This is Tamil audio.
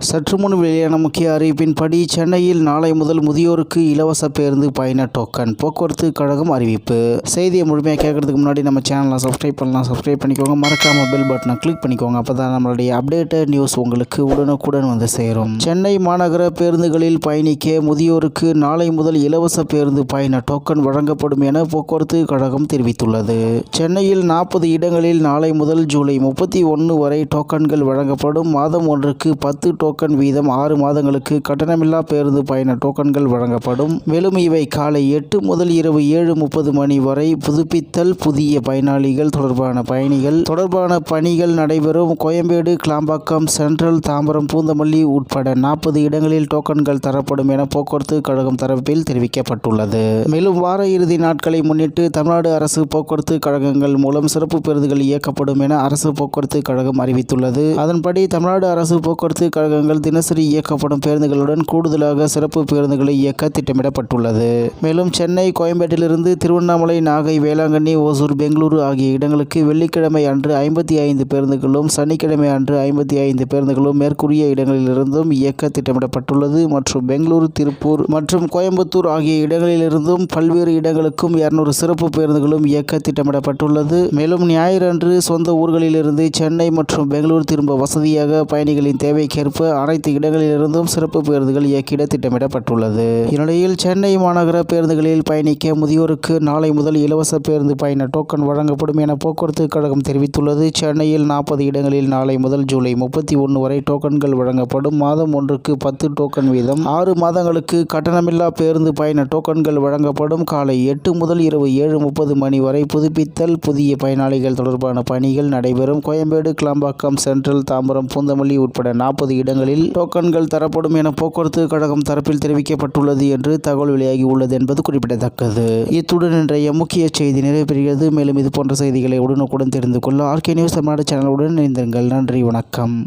சற்று முன் வெளியான முக்கிய அறிவிப்பின்படி சென்னையில் நாளை முதல் முதியோருக்கு இலவச பேருந்து பயண டோக்கன் போக்குவரத்து கழகம் அறிவிப்பு. செய்தியை முழுமையாக கேட்கறதுக்கு முன்னாடி நம்ம சேனலை சப்ஸ்கிரைப் பண்ணலாம். சப்ஸ்கிரைப் பண்ணிக்கோங்க. மறக்காம பெல் பட்டனை கிளிக் பண்ணிக்கோங்க. அப்போ தான் நம்மளுடைய அப்டேட்டட் நியூஸ் உங்களுக்கு உடனுக்குடன் வந்து சேரும். சென்னை மாநகர பேருந்துகளில் பயணிக்க முதியோருக்கு நாளை முதல் இலவச பேருந்து பயண டோக்கன் வழங்கப்படும் என போக்குவரத்து கழகம் தெரிவித்துள்ளது. சென்னையில் நாற்பது இடங்களில் நாளை முதல் ஜூலை முப்பத்தி ஒன்று வரை டோக்கன்கள் வழங்கப்படும். மாதம் ஒன்றுக்கு பத்து டோக்கன் வீதம் ஆறு மாதங்களுக்கு கட்டணமில்லா பேருந்து பயண டோக்கன்கள் வழங்கப்படும். மேலும் இவை காலை எட்டு முதல் இரவு ஏழு முப்பது மணி வரை புதுப்பித்தல் புதிய பயனாளிகள் தொடர்பான பயணிகள். தொடர்பான பணிகள் நடைபெறும் கோயம்பேடு கிளாம்பாக்கம் சென்ட்ரல் தாம்பரம் பூந்தமல்லி உட்பட நாற்பது இடங்களில் டோக்கன்கள் தரப்படும் என போக்குவரத்து கழகம் தரப்பில் தெரிவிக்கப்பட்டுள்ளது. மேலும் வார இறுதி நாட்களை முன்னிட்டு தமிழ்நாடு அரசு போக்குவரத்து கழகங்கள் மூலம் சிறப்பு பேருந்துகள் இயக்கப்படும் என அரசு போக்குவரத்து கழகம் அறிவித்துள்ளது. அதன்படி தமிழ்நாடு அரசு போக்குவரத்து கழகங்கள் தினசரி இயக்கப்படும் பேருந்துகளுடன் கூடுதலாக சிறப்பு பேருந்துகளை இயக்க திட்டமிடப்பட்டுள்ளது. மேலும் சென்னை கோயம்பேட்டிலிருந்து திருவண்ணாமலை நாகை வேளாங்கண்ணி ஓசூர் பெங்களூரு ஆகிய இடங்களுக்கு வெள்ளிக்கிழமை அன்று ஐம்பத்தி ஐந்து பேருந்துகளும் சனிக்கிழமை அன்று ஐம்பத்தி ஐந்து பேருந்துகளும் மேற்கூறிய இடங்களிலிருந்தும் இயக்க திட்டமிடப்பட்டுள்ளது. மற்றும் பெங்களூரு திருப்பூர் மற்றும் கோயம்புத்தூர் ஆகிய இடங்களிலிருந்தும் பல்வேறு இடங்களுக்கும் இருநூறு சிறப்பு பேருந்துகளும் இயக்க திட்டமிடப்பட்டுள்ளது. மேலும் ஞாயிறு அன்று சொந்த ஊர்களிலிருந்து சென்னை மற்றும் பெங்களூர் திரும்ப வசதியாக பயணிகளின் தேவைக்கேற்ப அனைத்து இடங்களிலிருந்தும் சிறப்பு பேருந்துகள் இயக்கிட திட்டமிடப்பட்டுள்ளது. இந்நிலையில் சென்னை மாநகர பேருந்துகளில் பயணிக்க முதியோருக்கு நாளை முதல் இலவச பேருந்து பயண டோக்கன் வழங்கப்படும் என போக்குவரத்து கழகம் தெரிவித்துள்ளது. சென்னையில் நாற்பது இடங்களில் நாளை முதல் ஜூலை முப்பத்தி ஒன்று வரை டோக்கன்கள் வழங்கப்படும். மாதம் ஒன்றுக்கு பத்து டோக்கன் வீதம். ஆறு மாதங்களுக்கு கட்டணமில்லா பேருந்து பயண டோக்கன்கள் வழங்கப்படும். காலை எட்டு முதல் இரவு ஏழு முப்பது மணி வரை புதுப்பித்தல் புதிய பயனாளிகள் தொடர்பான பணிகள் நடைபெறும். கோயம்பேடு கிளாம்பாக்கம் சென்ட்ரல் தாம்பரம் பூந்தமல்லி உட்பட நாற்பது இடங்களில் டோக்கன்கள் தரப்படும் என போக்குவரத்து கழகம் தரப்பில் தெரிவிக்கப்பட்டுள்ளது என்று தகவல் வெளியாகி உள்ளது என்பது குறிப்பிடத்தக்கது. இத்துடன் இன்றைய முக்கிய செய்தி நிறைவு மேலும் இது போன்ற செய்திகளை உடனுக்குடன் தெரிந்து கொள்ள ஆர்கே நியூஸ் தமிழ்நாடு சேனலுடன் இணைந்திருங்கள். நன்றி வணக்கம்.